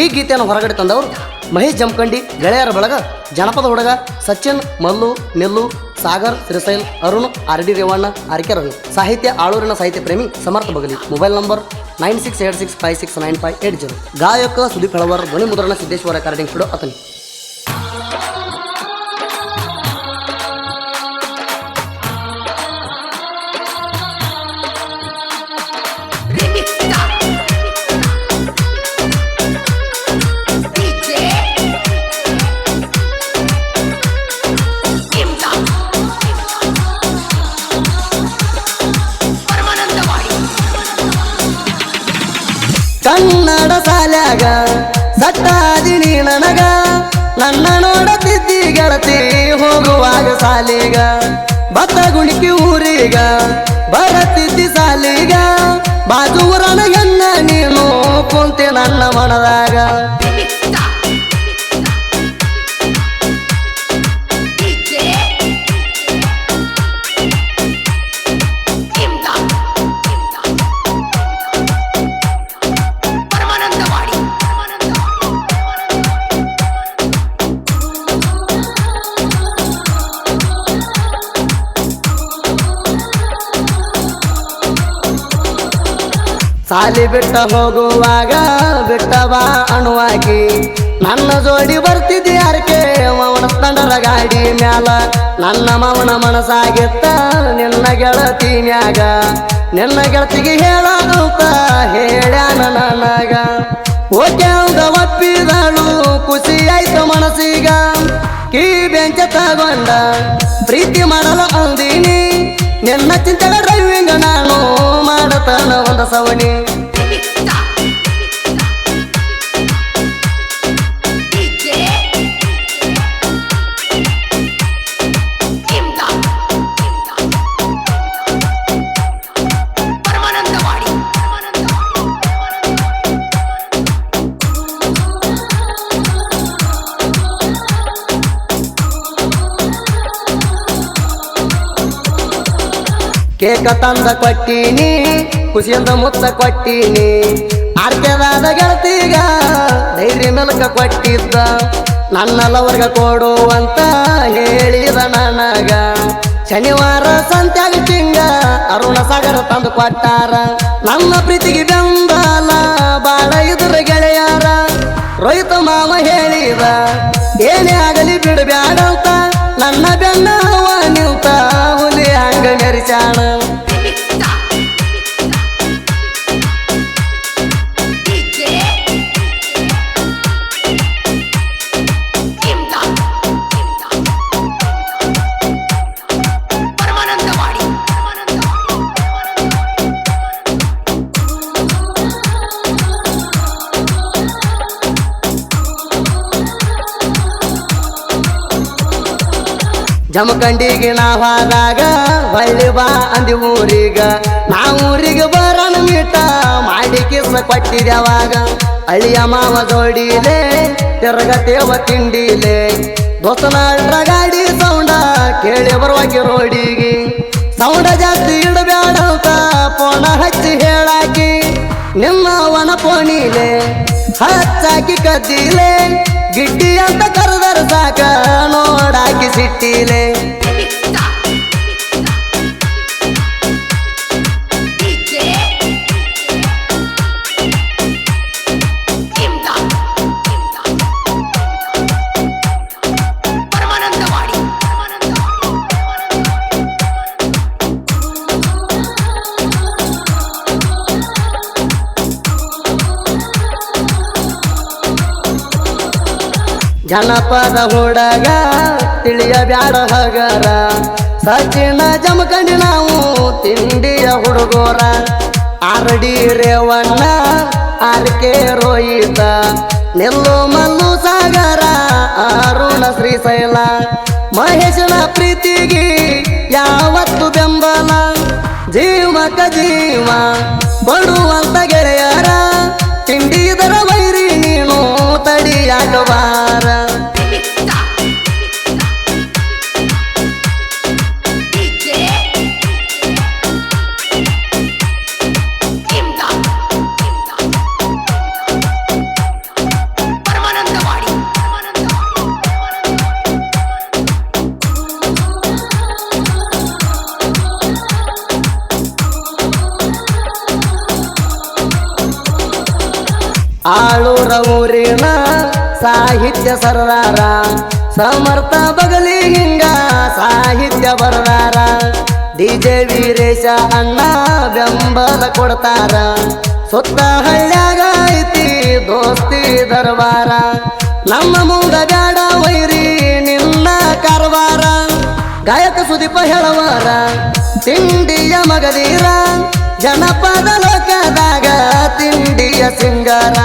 ಈ ಗೀತೆಯನ್ನು ಹೊರಗಡೆ ತಂದವರು ಮಹೇಶ್ ಜಮಖಂಡಿ, ಗೆಳೆಯರ ಬಳಗ, ಜನಪದ ಹುಡುಗ Sachin, Mallu, Nellu, Sagar Shrishail Arun, R D Revanna RK Ravi. ಸಾಹಿತ್ಯ ಆಳೂರಿನ ಸಾಹಿತ್ಯ ಪ್ರೇಮಿ Samarth Bagali. Mobile number nine six eight six five six nine five eight zero. ಗಾಯಕ ಸುದೀಪ್ ಹಳವರ್ ಧ್ವನಿ ಮುದ್ರಣ ಸಿದ್ದೇಶ್ವರ ರೆಕಾರ್ಡಿಂಗ್ ಸ್ಟುಡಿಯೋ ಅತನಿ ಕನ್ನಡ ಸಾಲ್ಯಾಗ ಸಟ್ಟಾದಿನಿ ನನಗ ನನ್ನ ನೋಡತಿದ್ದಿ ಗೆಳತಿ ಹೋಗುವಾಗ ಸಾಲಿಗ ಭತ್ತ ಗುಣಿಕಿ ಊರಿಗ, ಬರತಿದ್ದಿ ಸಾಲಿಗ, ಬಾಜು ಊರನ ಎನ್ನ ನೀನು ಕುಂತಿ ನನ್ನ ಮನದಾಗ. ಸಾಲಿ ಬಿಟ್ಟ ಹೋಗುವಾಗ ಬಿಟ್ಟವ ಅಣುವಾಗಿ. ನನ್ನ ಜೋಡಿ ಬರ್ತಿದ್ದಿ ಯಾರಕ್ಕೆ ಮವನ ತಂಡರ ಗಾಡಿ ಮ್ಯಾಲ. ನನ್ನ ಮವನ ಮನಸ್ಸಾಗಿತ್ತ ನಿನ್ನ ಗೆಳತಿ ಮ್ಯಾಗ. ನಿನ್ನ ಗೆಳತಿಗೆ ಹೇಳ ಅಂತ ಹೇಳ್ಯಾನ ನನಗ. ಓಕೆ ಅಂದ ಒಪ್ಪಿದಳು, ಖುಷಿ ಆಯ್ತು ಮನಸ್ಸಿಗ. ಕೀ ಬೆಂಚ ತಗೊಂಡ, ಪ್ರೀತಿ ಮಾಡಲು ಅಂದಿನಿ. ನಿನ್ನ ಚಿಂತೆ ಡ್ರೈವಿಂಗ್ ನಾನು ಮಾಡತಾನ ಒಂದ ಸವಣಿ. ಕೇಕ ತಂದ ಕೊಟ್ಟೀನಿ ಖುಷಿಯಿಂದ ಮುತ್ತ ಕೊಟ್ಟೀನಿ. ಆರ್ಕೆದಾದ ಗೆಳತಿಗ ಧೈರ್ಯ ಮೆಲಕ ಕೊಟ್ಟಿದ್ದ. ನನ್ನ ಲವರ್ಗ ಕೊಡುವಂತ ಹೇಳಿದ ನನಗ. ಶನಿವಾರ ಸಂತ್ಯಾಗ ತಿಂಗ ಅರುಣ ಸಾಗರ ತಂದು ಕೊಟ್ಟಾರ. ನನ್ನ ಪ್ರೀತಿಗೆ ಬೆಂಬಲ, ಬಾಳ ಇದ್ರ ಗೆಳೆಯಾರ. ರೋಹಿತ ಮಾವ ಹೇಳಿದ ಏನೇ ಆಗಲಿ ಬಿಡಬ್ಯಾಡಂತ ನನ್ನ ಬೆನ್ನ ಹುಲಿ ಹಂಗ ಮೆರಿಚಾಣ ಜಮಖಂಡಿಗೆ ನಾವಾದಾಗ ಹೊಳ್ಳಿ ಬಾ ಅಂದಿ ಊರಿಗ. ನಾ ಊರಿಗೆ ಬರನ ಮೀಟ ಮಾಡಿ ಕಿಸ ಕೊಟ್ಟಿದ್ಯಾವಾಗ, ಅಳಿಯ ಮಾವ ಜೋಡಿಲೆ, ತಿರ್ಗತೇವ ತಿಂಡಿಲೆ. ದೊಸನಾಡ್ರ ಗಾಡಿ ಸೌಂಡ ಕೇಳಿ ಬರುವಾಗಿ ರೋಡಿಗೆ ಸೌಂಡ ಜಾಸ್ತಿ ಇಡಬೇಡ ಅಂತ ಪೋಣ ಹಚ್ಚಿ ಹೇಳಾಕಿ, ನಿಮ್ಮವನ ಪೋಣಿಲೆ, ಹಚ್ಚಾಕಿ ಕದ್ದಿಲೆ ಗಿಡ್ಡಿ ಅಂತ ಕರೆದರ ಸಾಕ ನೋಡಾಕಿ ಸಿಟ್ಟಿಲೆ. ಜನಪದ ಹುಡುಗ ತಿಳಿಯ ಬ್ಯಾಡ ಹಗರ. ಸಚಿನ ಜಮಕಂಡಿ ನಾವು ತಿಂಡಿಯ ಹುಡುಗೋರ. ಆರಡಿ ರೇವಣ್ಣ, ಆರ್ಕೆ ರೋಹಿತ. ನೆಲ್ಲು ಮಲ್ಲು ಸಾಗರ, ಅರುಣ ಶ್ರೀಶೈಲ. ಮಹೇಶನ ಪ್ರೀತಿಗೆ ಯಾವತ್ತು ಬೆಂಬಲ? ಜೀವಕ ಜೀವ, ಬಡುವಂತ ಗೆಳೆಯರ. ತಿಂಡಿದರ ವೈರಿ ನೀನು ತಡಿಯಾಗಬಾರ ಆಳೂರ ಊರಿನ ಸಾಹಿತ್ಯ ಸರದಾರ. ಸಮರ್ಥ ಬಗಲಿ ಹಿಂಗ ಸಾಹಿತ್ಯ ಬರದಾರ. ಡಿಜೆ ವೀರೇಶ ಅಣ್ಣ ಬೆಂಬಲ ಕೊಡ್ತಾರ. ಸುತ್ತ ಹಳ್ಳ್ಯಾಗ ಐತಿ ದೋಸ್ತಿ ದರ್ಬಾರ. ನಮ್ಮ ಮುಂದ ಬ್ಯಾಡ ವೈರಿ ನಿನ್ನ ಕಾರವಾರ. ಗಾಯಕ ಸುದೀಪ ಹೇಳವಾರ, ತಿಂಡಿಯ ಮಗದೀರ. ಜನಪದ ಲೋಕದಾಗ ತಿಂಡಿಯ ಸಿಂಗಾರ.